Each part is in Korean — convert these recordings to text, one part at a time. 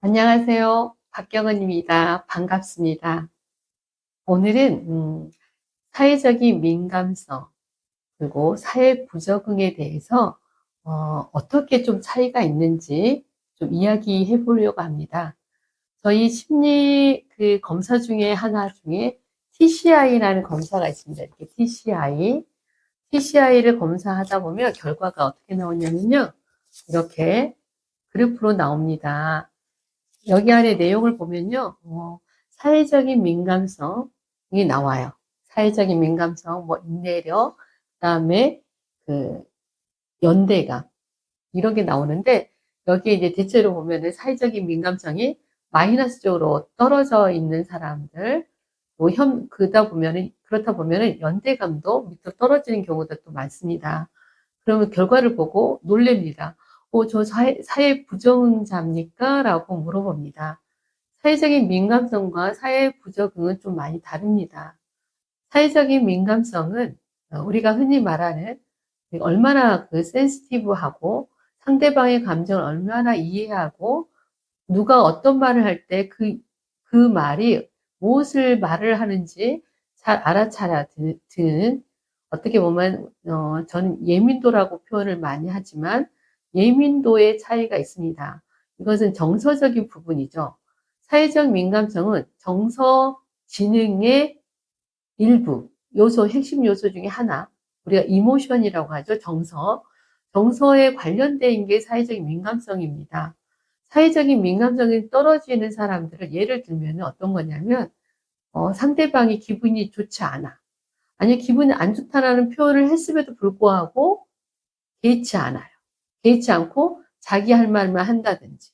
안녕하세요. 박경은입니다. 반갑습니다. 오늘은 음, 사회적인 민감성 그리고 사회 부적응에 대해서 어, 어떻게 좀 차이가 있는지 좀 이야기해 보려고 합니다. 저희 심리 그 검사 중에 하나 중에 TCI라는 검사가 있습니다. 이렇게 TCI. TCI를 검사하다 보면 결과가 어떻게 나오냐면요. 이렇게 그래프로 나옵니다. 여기 안에 내용을 보면요. 어, 사회적인 민감성이 나와요. 사회적인 민감성, 뭐 인내력, 그다음에 그 연대감 이런 게 나오는데 여기에 이제 대체로 보면은 사회적인 민감성이 마이너스 쪽으로 떨어져 있는 사람들, 뭐 현, 그다 보면은, 그렇다 보면은 연대감도 밑으로 떨어지는 경우도 또 많습니다. 그러면 결과를 보고 놀랍니다. 어, 저 사회, 사회 부정자입니까? 라고 물어봅니다. 사회적인 민감성과 사회 부적응은 좀 많이 다릅니다. 사회적인 민감성은 어, 우리가 흔히 말하는 얼마나 그 센시티브하고 상대방의 감정을 얼마나 이해하고 누가 어떤 말을 할 때 그, 그 말이 무엇을 말을 하는지 잘 알아차려 드는 어떻게 보면 어, 저는 예민도라고 표현을 많이 하지만 예민도의 차이가 있습니다. 이것은 정서적인 부분이죠. 사회적 민감성은 정서 지능의 일부, 요소, 핵심 요소 중에 하나. 우리가 이모션이라고 하죠. 정서. 정서에 관련된 게 사회적인 민감성입니다. 사회적인 민감성이 떨어지는 사람들을 예를 들면 어떤 거냐면, 어, 상대방이 기분이 좋지 않아. 아니, 기분이 안 좋다라는 표현을 했음에도 불구하고 개의치 않아요. 개의치 않고 자기 할 말만 한다든지.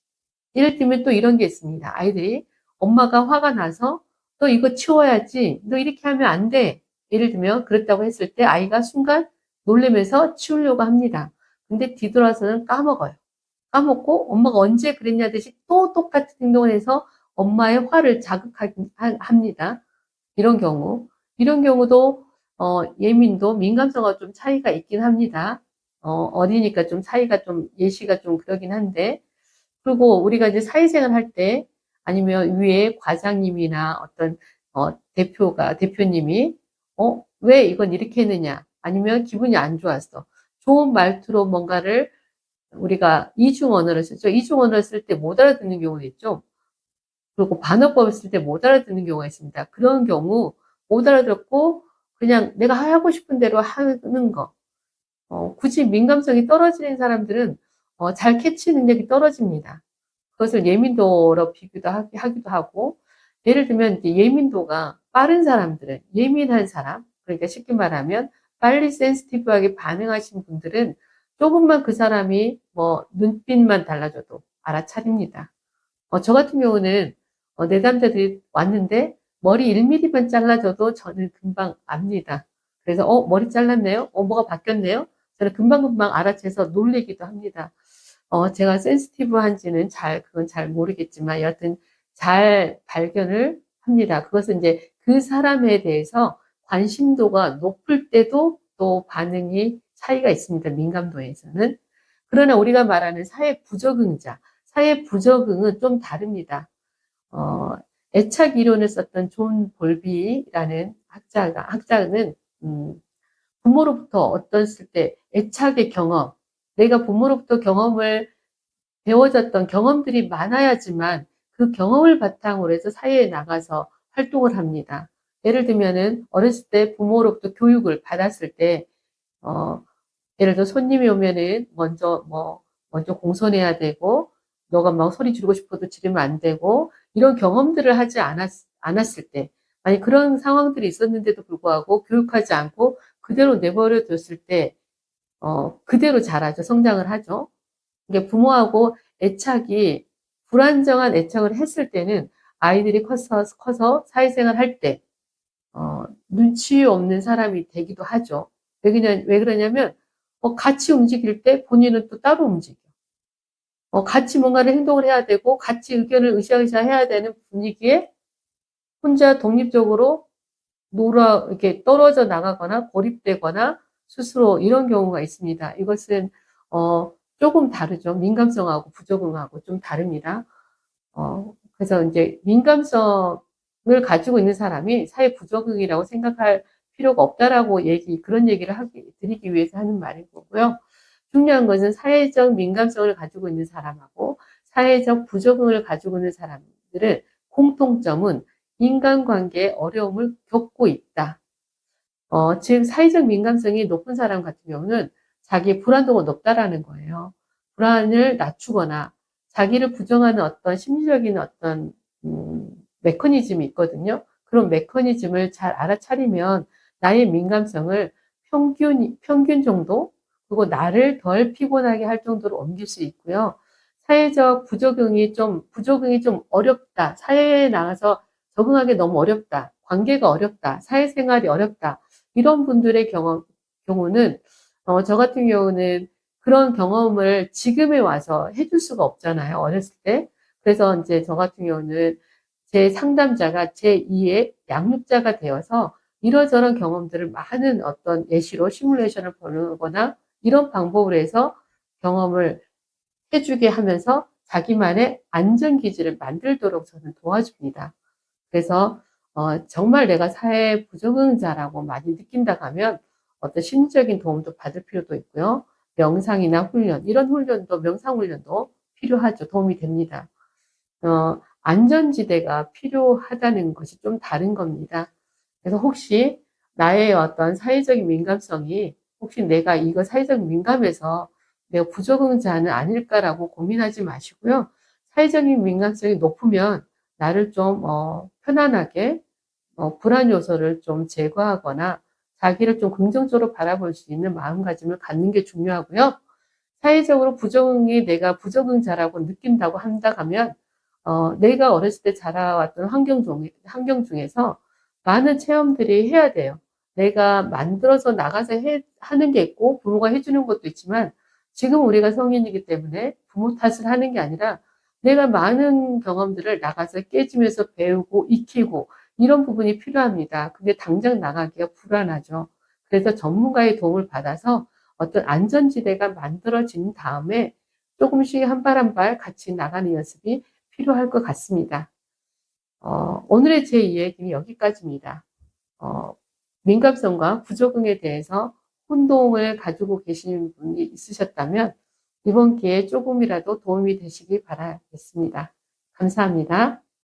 예를 들면 또 이런 게 있습니다. 아이들이 엄마가 화가 나서 너 이거 치워야지. 너 이렇게 하면 안 돼. 예를 들면 그렇다고 했을 때 아이가 순간 놀래면서 치우려고 합니다. 근데 뒤돌아서는 까먹어요. 까먹고 엄마가 언제 그랬냐 듯이 또 똑같은 행동을 해서 엄마의 화를 자극합니다. 이런 경우. 이런 경우도 어, 예민도 민감성과 좀 차이가 있긴 합니다. 어, 어리니까 좀 사이가 좀 예시가 좀 그러긴 한데 그리고 우리가 이제 사회생활 할 때 아니면 위에 과장님이나 어떤 어, 대표가 대표님이 어, 왜 이건 이렇게 했느냐 아니면 기분이 안 좋았어. 좋은 말투로 뭔가를 우리가 이중 언어를 쓰죠 이중 언어를 쓸 때 못 알아듣는 경우도 있죠. 그리고 반어법을 쓸 때 못 알아듣는 경우가 있습니다. 그런 경우 못 알아듣고 그냥 내가 하고 싶은 대로 하는 거. 어, 굳이 민감성이 떨어지는 사람들은 어, 잘 캐치 능력이 떨어집니다. 그것을 예민도로 비교도 하기도 하고 예를 들면 예민도가 빠른 사람들은 예민한 사람 그러니까 쉽게 말하면 빨리 센스티브하게 반응하신 분들은 조금만 그 사람이 뭐 눈빛만 달라져도 알아차립니다. 어, 저 같은 경우는 어, 내담자들이 왔는데 머리 1mm만 잘라줘도 저는 금방 압니다. 그래서 어 머리 잘랐네요. 어 뭐가 바뀌었네요. 저는 금방금방 알아채서 놀래기도 합니다. 어, 제가 센스티브한지는 잘, 그건 잘 모르겠지만, 여하튼 잘 발견을 합니다. 그것은 이제 그 사람에 대해서 관심도가 높을 때도 또 반응이 차이가 있습니다. 민감도에서는. 그러나 우리가 말하는 사회 부적응자, 사회 부적응은 좀 다릅니다. 어, 애착 이론을 썼던 존 볼비라는 학자가, 학자는, 음, 부모로부터 어떠했을 때 애착의 경험, 내가 부모로부터 경험을 배워졌던 경험들이 많아야지만 그 경험을 바탕으로 해서 사회에 나가서 활동을 합니다. 예를 들면은 어렸을 때 부모로부터 교육을 받았을 때, 어, 예를 들어 손님이 오면은 먼저 뭐, 먼저 공손해야 되고, 너가 막 소리 지르고 싶어도 지르면 안 되고, 이런 경험들을 하지 않았, 않았을 때, 아니 그런 상황들이 있었는데도 불구하고 교육하지 않고 그대로 내버려 뒀을 때, 어, 그대로 자라죠. 성장을 하죠. 이게 부모하고 애착이, 불안정한 애착을 했을 때는 아이들이 커서, 커서 사회생활 할 때, 어, 눈치 없는 사람이 되기도 하죠. 왜, 그냐, 왜 그러냐면, 어, 같이 움직일 때 본인은 또 따로 움직여. 어, 같이 뭔가를 행동을 해야 되고, 같이 의견을 으쌰으쌰 해야 되는 분위기에 혼자 독립적으로 놀아, 이렇게 떨어져 나가거나 고립되거나 스스로 이런 경우가 있습니다. 이것은, 어, 조금 다르죠. 민감성하고 부적응하고 좀 다릅니다. 어, 그래서 이제 민감성을 가지고 있는 사람이 사회 부적응이라고 생각할 필요가 없다라고 얘기, 그런 얘기를 하기, 드리기 위해서 하는 말인 거고요. 중요한 것은 사회적 민감성을 가지고 있는 사람하고 사회적 부적응을 가지고 있는 사람들의 공통점은 인간관계에 어려움을 겪고 있다. 어, 즉, 사회적 민감성이 높은 사람 같은 경우는 자기의 불안도가 높다라는 거예요. 불안을 낮추거나 자기를 부정하는 어떤 심리적인 어떤, 음, 메커니즘이 있거든요. 그런 메커니즘을 잘 알아차리면 나의 민감성을 평균, 평균 정도, 그리고 나를 덜 피곤하게 할 정도로 옮길 수 있고요. 사회적 부적응이 좀, 부적응이 좀 어렵다. 사회에 나가서 적응하기 너무 어렵다. 관계가 어렵다. 사회생활이 어렵다. 이런 분들의 경험, 경우는, 어, 저 같은 경우는 그런 경험을 지금에 와서 해줄 수가 없잖아요. 어렸을 때. 그래서 이제 저 같은 경우는 제 상담자가 제 2의 양육자가 되어서 이러저런 경험들을 많은 어떤 예시로 시뮬레이션을 보거나 이런 방법으로 해서 경험을 해주게 하면서 자기만의 안전기지를 만들도록 저는 도와줍니다. 그래서 어, 정말 내가 사회 부적응자라고 많이 느낀다 하면 어떤 심리적인 도움도 받을 필요도 있고요. 명상이나 훈련, 이런 훈련도, 명상 훈련도 필요하죠. 도움이 됩니다. 어, 안전지대가 필요하다는 것이 좀 다른 겁니다. 그래서 혹시 나의 어떤 사회적인 민감성이 혹시 내가 이거 사회적 민감해서 내가 부적응자는 아닐까라고 고민하지 마시고요. 사회적인 민감성이 높으면 나를 좀 어, 편안하게 어, 불안 요소를 좀 제거하거나 자기를 좀 긍정적으로 바라볼 수 있는 마음가짐을 갖는 게 중요하고요. 사회적으로 부적응이 내가 부적응자라고 느낀다고 한다 하면 어, 내가 어렸을 때 자라왔던 환경, 중, 환경 중에서 많은 체험들이 해야 돼요. 내가 만들어서 나가서 해, 하는 게 있고 부모가 해주는 것도 있지만 지금 우리가 성인이기 때문에 부모 탓을 하는 게 아니라 내가 많은 경험들을 나가서 깨지면서 배우고 익히고 이런 부분이 필요합니다. 근데 당장 나가기가 불안하죠. 그래서 전문가의 도움을 받아서 어떤 안전지대가 만들어진 다음에 조금씩 한 발 한 발 같이 나가는 연습이 필요할 것 같습니다. 어, 오늘의 제 이야기는 여기까지입니다. 어, 민감성과 부적응에 대해서 혼동을 가지고 계시는 분이 있으셨다면 이번 기회에 조금이라도 도움이 되시기 바라겠습니다. 감사합니다.